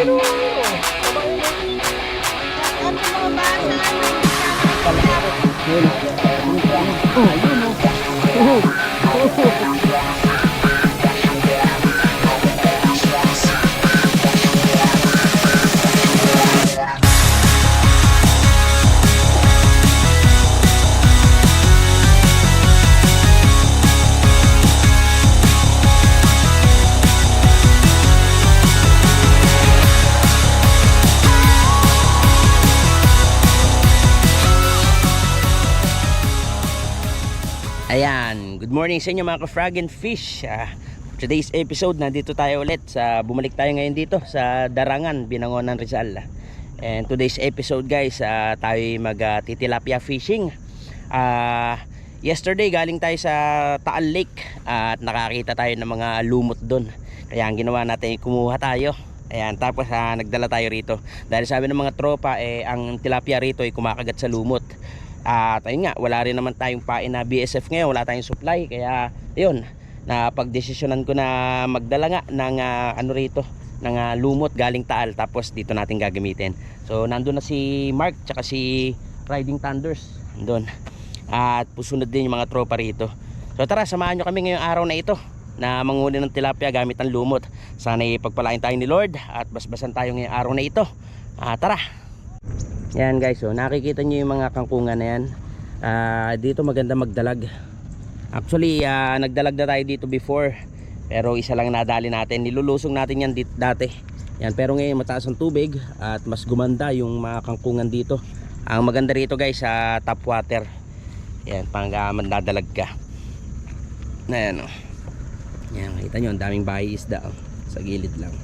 Ayan, morning sa inyo mga ka-frog and fish. Ah, today's episode, nandito tayo ulit sa bumalik tayo ngayon dito sa Darangan, Binangonan Rizal. And today's episode guys, ah, tayo mag-titilapia fishing. Ah, yesterday galing tayo sa Taal Lake at nakakita tayo ng mga lumot doon. Kaya ang ginawa natin, kumuha tayo. Ayan, tapos ah, nagdala tayo rito. Dahil sabi ng mga tropa, eh, ang tilapia rito ay kumakagat sa lumot. At ayun nga, wala rin naman tayong pain na BSF ngayon, wala tayong supply. Kaya yun, na pagdesisyonan ko na magdala nga ng ah, ano rito, ng ah, lumot galing Taal tapos dito natin gagamitin. So nandun na si Mark tsaka si Riding Thunders. Nandun. At pusunod din yung mga tropa rito. So tara, samahan nyo kami ngayong araw na ito na manguli ng tilapia gamit ang lumot. Sana ipagpalain tayo ni Lord at basbasan tayo ngayong araw na ito. Ah, tara! Yan guys, so nakikita nyo yung mga kangkungan na yan. Ah, dito maganda magdalag. Actually, ah, nagdalag na tayo dito before. Pero isa lang nadali natin. Nilulusong natin yan dit dati. Yan, pero ngayon mataas ang tubig at mas gumanda yung mga kangkungan dito. Ang maganda rito guys sa top water. Yan, pang uh, mandadalag ka. Na yan oh. Yan, kita nyo, ang daming bahay isda oh, sa gilid lang.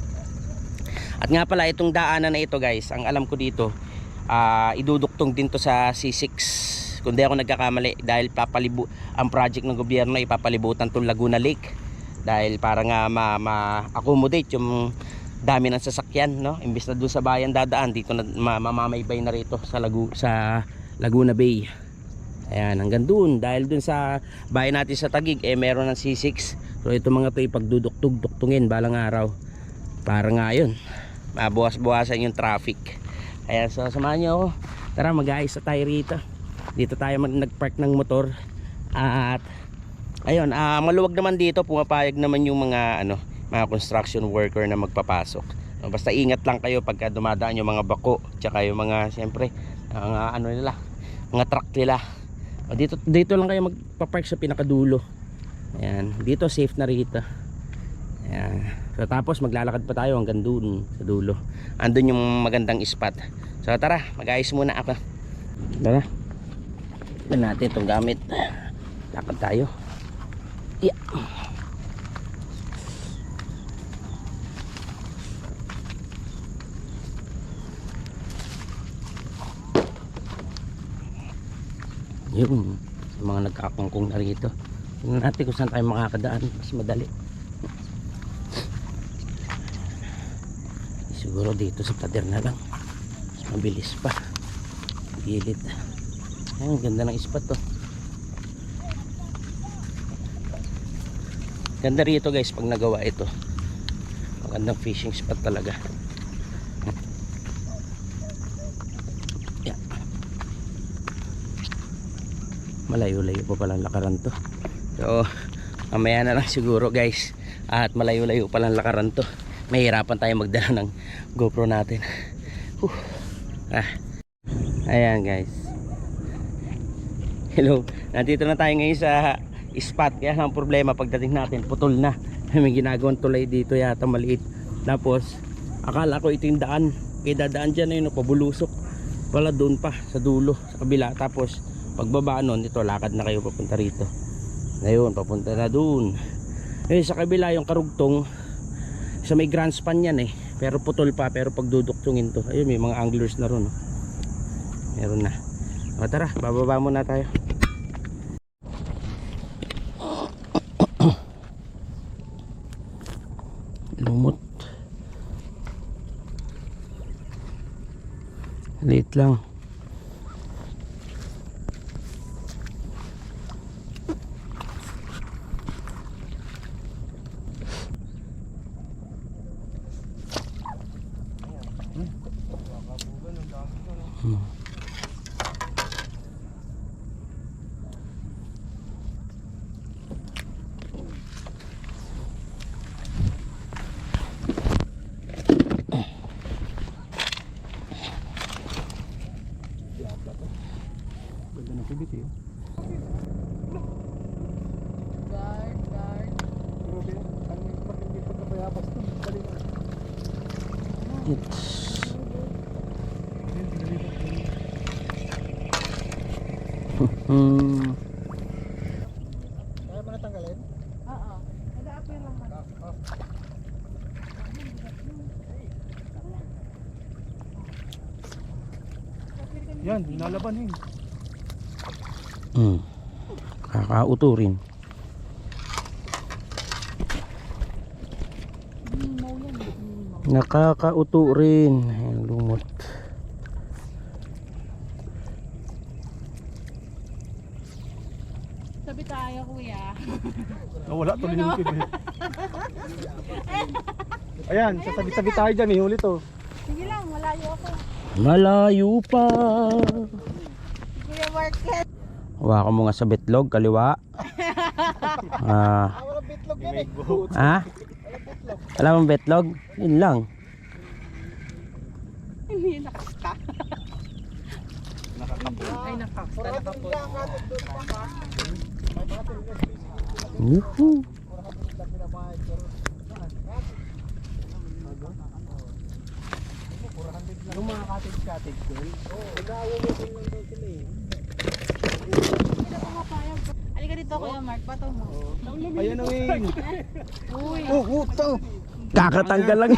At nga pala, itong daanan na ito guys, ang alam ko dito, ah iduduktong din to sa C6 kundi ako nagkakamali dahil papalibu ang project ng gobyerno ipapalibutan tong Laguna Lake. Dahil para nga ma, ma-accommodate yung dami ng sasakyan no? Imbis na doon sa bayan dadaan dito na ma, mamamaybay na rito sa Lagu sa Laguna Bay. Ayan hanggang doon dahil doon sa bayan natin sa Tagig eh meron ng C6 so ito mga to ipagduduktog duktungin balang araw. Para nga yun mabuwas-buwasan yung traffic Ayan, so samahan nyo ako. Tara, mag-aayos na tayo rito. Dito tayo mag nag-park ng motor. At, ayun, ah, maluwag naman dito. Pumapayag naman yung mga, ano, mga construction worker na magpapasok. So, basta ingat lang kayo pagka dumadaan yung mga bako. Tsaka yung mga, siyempre, mga ano nila, mga truck nila. O, dito, dito lang kayo magpa-park sa pinakadulo. Ayan, dito safe na rito. Ayan. So tapos maglalakad pa tayo hanggang doon sa dulo. Andun yung magandang spot. So tara, mag-ayos muna ako. Tara. Tignan natin itong gamit. Lakad tayo. Yeah. Yun. Mga nagkakungkong na rito. Tignan natin kung saan tayo makakadaan. Mas madali. Siguro dito sa pader na lang. Mabilis pa. Gilid. Ayun ganda ng spot to ganda rito guys pag nagawa ito. Magandang fishing spot talaga. Yeah. malayo-layo pa palang lakaran to. So mamaya na lang siguro guys. At malayo-layo palang lakaran to mahirapan tayo magdala ng GoPro natin. Whew. ah. ayan guys. Hello. Nandito na tayo ngayon sa spot. Kaya ang problema pagdating natin. Putol na. May ginagawang tulay dito yata maliit. Tapos akala ko ito yung daan. Kaya dadaan dyan na yun pabulusok. Wala doon pa sa dulo sa kabila. Tapos pagbaba nun ito lakad na kayo papunta rito. Ngayon papunta na doon eh sa kabila yung karugtong sa may grand span yan eh. Pero putol pa pero pag duduktungin to. Ayun may mga anglers na ron oh. meron na. O tara bababa muna tayo. Lumot. Late lang Ganda ng kubit eh. Guard, guard. Grabe, ano yung matindi pagkapayabas to. Dali na. It's Ayun, dali na. Hmm. Kaya mo natanggalin? Oo. Nag-a-appear lang. Yan, nalaban eh. Hmm. Kakauto rin. Nakakauto rin. Ayan, lumot. Sabi tayo, kuya. Nawala tuloy yung kubit. Ayan, sasabi-sabi tayo dyan, may huli to. Sige lang, malayo ako. Malayo pa. Kuya Market. Hawakan mo nga sa betlog, kaliwa. Ah, Wala bitlog yan eh. ha? Wala mong betlog? Yun lang. Hindi nakasta. Ay, nakasta. Nakapot. Yuhu. Yung mga cottage-cottage girl. Oo, nag-aawawin lang daw sila eh. Hindi na pumapayag. Halika dito, Kuya Mark. Bato mo. Ayan ang wing. Uy. Oh, puto. Kakatanggal lang.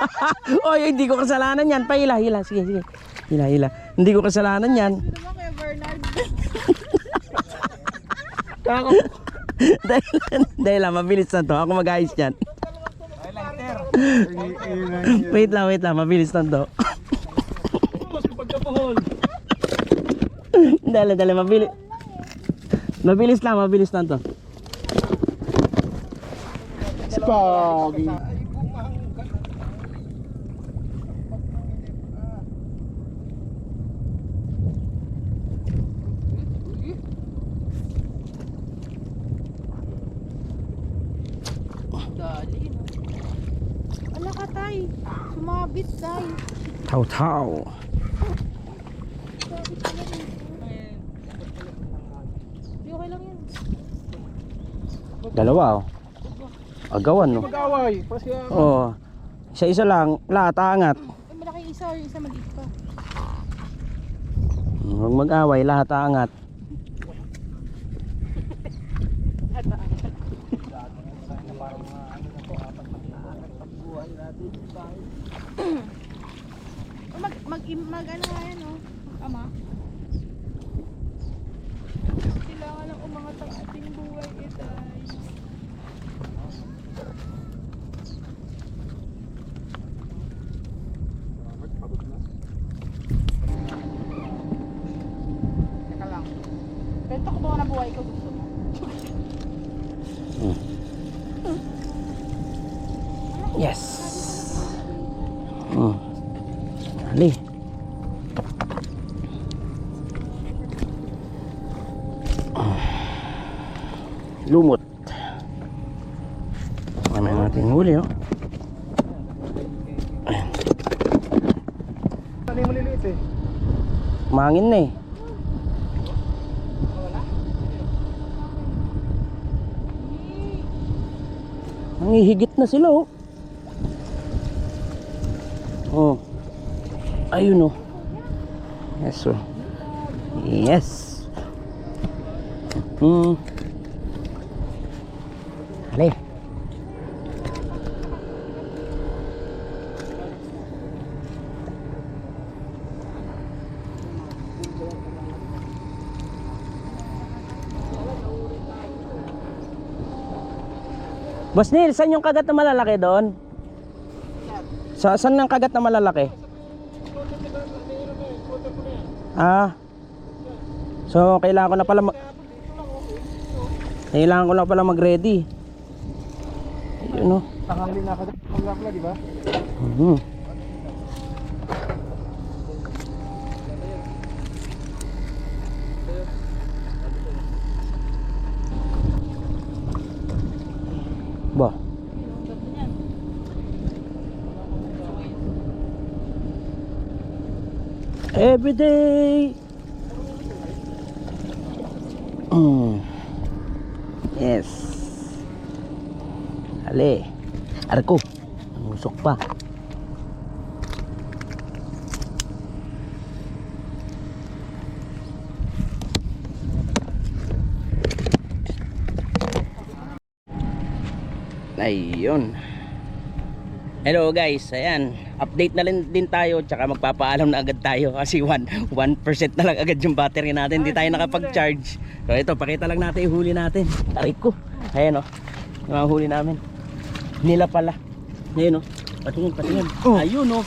Oy, hindi ko kasalanan yan. Pahila, hila. Sige, sige. Hila, hila. Hindi ko kasalanan yan. Ano naman, Kuya Bernard? Kako. dahil, dahil lang, mabilis na to. Ako mag-ayos yan. wait lang, wait lang. Mabilis na to. Dali, dali. Mabilis. Mabilis lang, mabilis lang to. Spaggy. Dali, no? Ala ka, tay. Sumabit, tay. Taw-taw. Sumabit ka na rin. Hindi, okay lang yan. Dalawa, oh. Agawan, no? Mag-away. Kasi Oo. Isa-isa lang, lahat aangat. Ay, malaki yung isa yung isa maliit pa. Huwag mag-away, lahat aangat. O, mag, mag, ano nga yan, oh. Ama. Kailangan lang umangat ang ating buhay, eh, tay. Teka lang. Bento ko ba na buhay ko gusto mo? Yes. Hmm. Ali. Ah. Lumot. Ano natin huli, oh. Ayan. Ano eh? Mangin na eh. Nangihigit na sila oh. Oh. Ayun oh. Yes oh. Yes. Hmm. Ali. Boss Neil, saan yung kagat na malalaki doon? Sa saan ang kagat na malalaki? Ah. So, kailangan ko na pala mag Kailangan ko na pala mag-ready. Yun oh. Tanghali na ako. Pagkakla, di ba? Mhm. Ba, every day. Ali. Arko. Musok pa. Ayun. Hello guys, ayan. Update na rin din tayo tsaka magpapaalam na agad tayo kasi 1 1% na lang agad yung battery natin. Hindi tayo nakapag-charge. So ito, pakita lang natin yung huli natin. Tarik ko. Ayan oh. Yung huli namin. Nila pala. Ayan oh. Patingin, patingin. Ayun oh.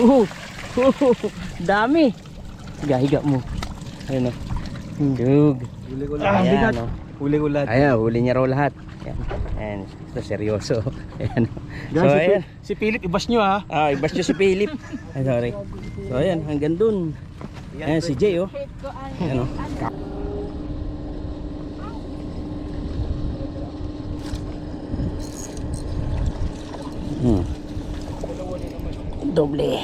Oh. Oh. Dami. Higa, higa mo. Ayan oh. Dug. Huli ko Ah, lahat. Huli ko lahat. Ayan, huli niya raw lahat. Ayan. Ayan. Ito seryoso. Ayan. So, Guys, si, ayan. Si Philip, ibas nyo ha. Ah, ibas nyo si Philip. Ay, sorry. So, ayan, hanggang dun. Ayan, si Jay, oh. Ayan, oh. Hmm. Doble.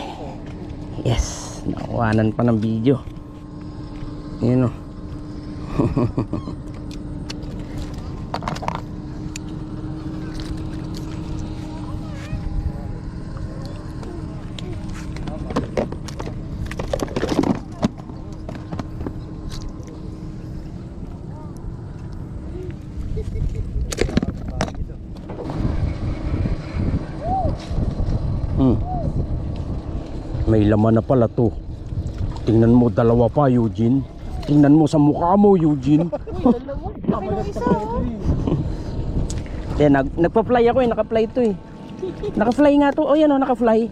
Yes. Nakuhanan pa ng video. Ayan, oh. May laman na pala to. Tingnan mo dalawa pa, Eugene. Tingnan mo sa mukha mo, Eugene. Oh. Eh, nag nagpa-fly ako eh, naka-fly to eh. Naka-fly nga to. Oh, yan oh, naka-fly.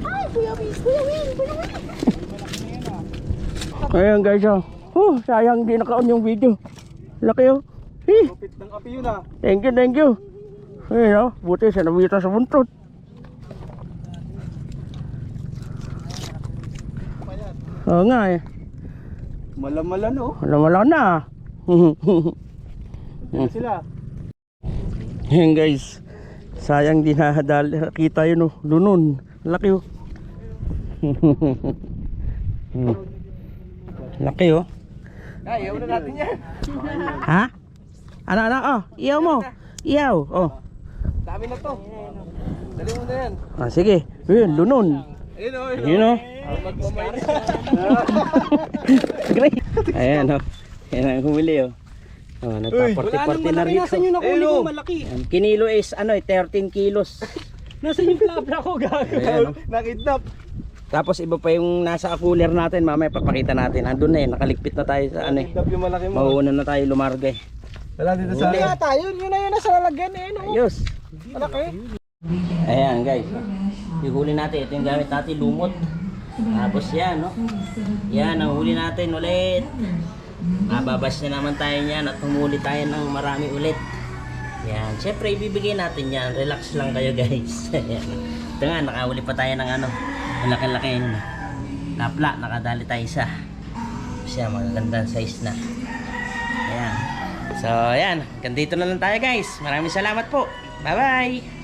Ay, Kuya Win, Kuya Win, Kuya Win. Ayan guys, oh. Oh, sayang di naka-on yung video. Laki oh. Yun ha. thank you, thank you. Ayan oh, buti sa nabita sa buntot. Oo nga eh. Malamala no. Wala na. Ano sila? Ayan guys. Sayang di nakadali. Kita yun oh. Lunun. Laki oh. Laki oh. Ay, ayaw na natin yan. Ha? Ano ano oh? Iyaw mo. Iyaw. Oh. Dami na to. Dali mo na yan. Ah, sige. Ayun, lunun. Ayun o. Ayun oh. Great. Ayan oh. Ayan ang humili oh. Oh, nagpa-party-party na rito. Nasaan yung nakuli Ayun, ko oh. malaki? Ayan, Kinilo is ano eh, 13 kilos. Nasaan yung plabla ko gago? Ayan, oh. Nakidnap. Tapos iba pa yung nasa cooler natin, mamaya papakita natin. Andun na eh, nakaligpit na tayo sa ano eh. Nakidnap yung malaki mo. Mauuna na tayo lumarga eh. Wala dito sa... Huli. Wala tayo. Yun na yun nasa lalagyan eh. No? Ayos. Malaki. Ayan guys. Yung huli natin, ito yung gamit natin, lumot. Tapos yan, no? Yan, ang huli natin ulit. Mababas na naman tayo niyan at humuli tayo ng marami ulit. Yan, syempre ibibigay natin yan. Relax lang kayo guys. Ayan. ito nga, nakahuli pa tayo ng ano, malaki-laki yun. Lapla, nakadali tayo isa. Siya, magagandang size na. Ayan. So, ayan. Hanggang dito na lang tayo guys. Maraming salamat po. Bye-bye.